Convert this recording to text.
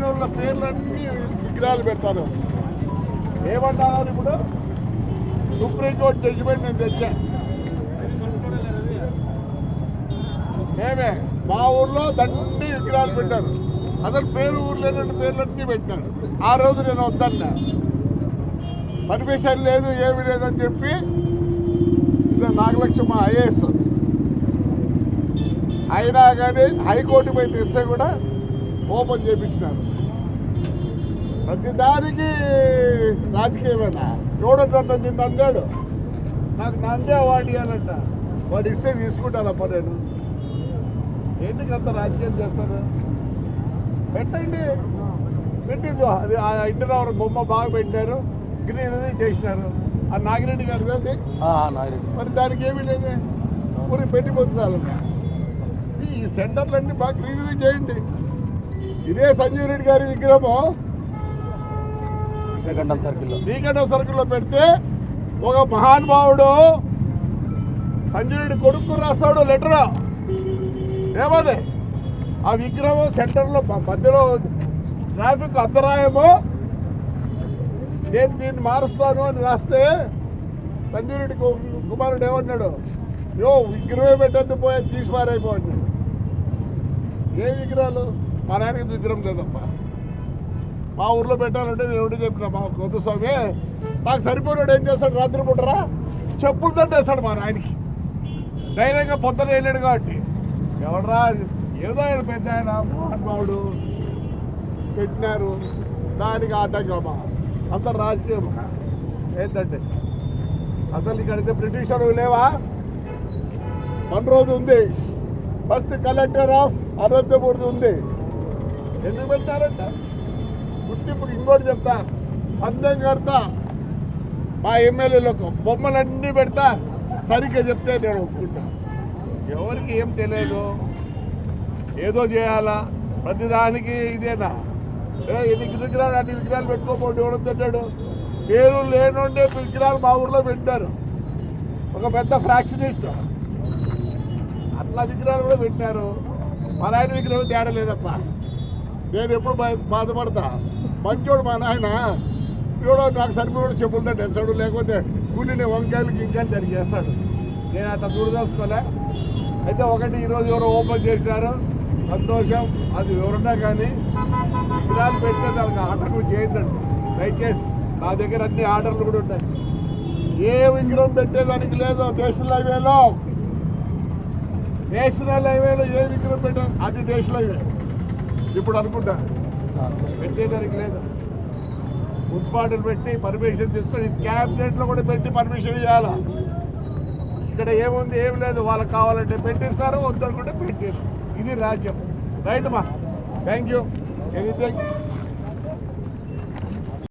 వాళ్ళ పేర్లన్నీ విగ్రహాలు పెడతారు ఏమంటున్నారు ఇప్పుడు సుప్రీంకోర్టు జడ్జిమెంట్ నేను తెచ్చా. ఏమే మా ఊర్లో దండి విగ్రహాలు పెట్టారు. అసలు పేరు ఊర్లో పేర్లన్నీ పెట్టినారు. ఆ రోజు నేను వద్దన్నా. పర్మిషన్ లేదు ఏమీ లేదని చెప్పి ఇదే నాగలక్ష్మ ఐఏఎస్. అయినా కానీ హైకోర్టు పోయి తీస్తే కూడా ఓపెన్ చేయించినారు ప్రతిదానికి రాజకీయమేనా? ఎవడంట నిన్న అన్నాడు. నాకు నందే వాడు ఇవ్వాలంట. వాడు ఇస్తే తీసుకుంటానప్ప నేను. ఏంటికి అంత రాజకీయం చేస్తారు? పెట్టండి. పెట్టింది. అది ఆ ఇంటి రావడం బొమ్మ బాగా పెట్టారు గ్రీనరీ చేసినారు. ఆ నాగిరెడ్డి గారు కదా నాగిరెడ్డి. మరి దానికి ఏమీ లేదు. ఊరి పెట్టిపోతుంది చాలు. ఈ సెంటర్లన్నీ బాగా గ్రీనరీ చేయండి. ఇదే సంజీవ్ రెడ్డి గారి విగ్రహము? శ్రీకంఠం సర్కిల్లో. శ్రీకంఠం సర్కిల్లో పెడితే ఒక మహానుభావుడు సంజయ్ రెడ్డి కొడుకు రాస్తాడు లెటర్? ఏమని ఆ విగ్రహం సెంటర్లో మధ్యలో ట్రాఫిక్ అంతరాయము? నేను దీన్ని మారుస్తాను అని రాస్తే సంజయ్ రెడ్డి కుమారుడు ఏమన్నాడు? యో విగ్రహమే పెట్టద్దు పోయే తీసి పారైపో అన్నాడు ఏ విగ్రహాలు? మా నాయనకి విగ్రహం లేదప్పా. మా ఊర్లో పెట్టాలంటే నేను ఒకటి చెప్పిన మా కొద్దు స్వామి నాకు సరిపోయినాడు ఏం చేస్తాడు రాత్రి పుట్టరా చెప్పులు తట్టేస్తాడు మా నాయనకి. ధైర్యంగా పొద్దున వెళ్ళాడు కాబట్టి. ఎవడరా? ఏదో ఆయన పెద్ద ఆయన మహానుభావుడు పెట్టినారు. దానికి ఆటంకమా అంత రాజకీయం ఏంటంటే అసలు ఇక్కడైతే బ్రిటిష్ వాళ్ళు లేవా? మన రోజు ఉంది. ఫస్ట్ కలెక్టర్ ఆఫ్ అనంతపూర్ది ఉంది. ఎందుకు పెట్టారంట గుర్తింపుకి ఇంకోటి చెప్తా. అందం కడతా. మా ఎమ్మెల్యేలకు బొమ్మలన్నీ పెడతా. సరిగ్గా చెప్తే నేను ఒప్పుకుంటా. ఎవరికి ఏం తెలియదు. ఏదో చేయాలా? ప్రతిదానికి ఇదేనా? ఏ ఎన్ని విగ్రహాలు అన్ని విగ్రహాలు పెట్టుకోబోడు ఎవడం తింటాడు పేరు లేనుండే విగ్రహాలు మా ఊర్లో పెట్టారు. ఒక పెద్ద ఫ్రాక్షనిస్ట్. అట్లా విగ్రహాలు కూడా పెట్టినారు మా నాయన విగ్రహం తేడా లేదప్పా. నేను ఎప్పుడు బా- బాధపడతా. మంచోడు మా నాయన. ఎవడో నాకు సరిపోయాడు చెప్పులతో తెస్తాడు లేకపోతే కూలిని వంకాయలు గింకాయలు దానికి వేస్తాడు. నేను అట్లా చూడదలుచుకోలే. అయితే ఒకటి ఈరోజు ఎవరో ఓపెన్ చేసినారు. సంతోషం అది ఎవరున్నా కానీ విగ్రహాలు పెడితే దానికి ఆటకు చేయొద్దండి దయచేసి నా దగ్గర అన్ని ఆర్డర్లు కూడా ఉన్నాయి. ఏ విగ్రహం పెట్టేదానికి లేదు నేషనల్ హైవేలో. నేషనల్ హైవేలో ఏ విగ్రహం పెట్టే అది నేషనల్ హైవే. ఇప్పుడు అనుకుంటా. పెట్టేదానికి లేదు? మున్సిపాలిటీలు పెట్టి పర్మిషన్ తీసుకొని క్యాబినెట్లో కూడా పెట్టి పర్మిషన్ ఇవ్వాలా ఇక్కడ ఏముంది ఏం లేదు వాళ్ళకి కావాలంటే పెట్టిస్తారు వద్దనుకుంటే పెట్టారు. ఇది రాజ్యం. రైట్ మా? Thank you anything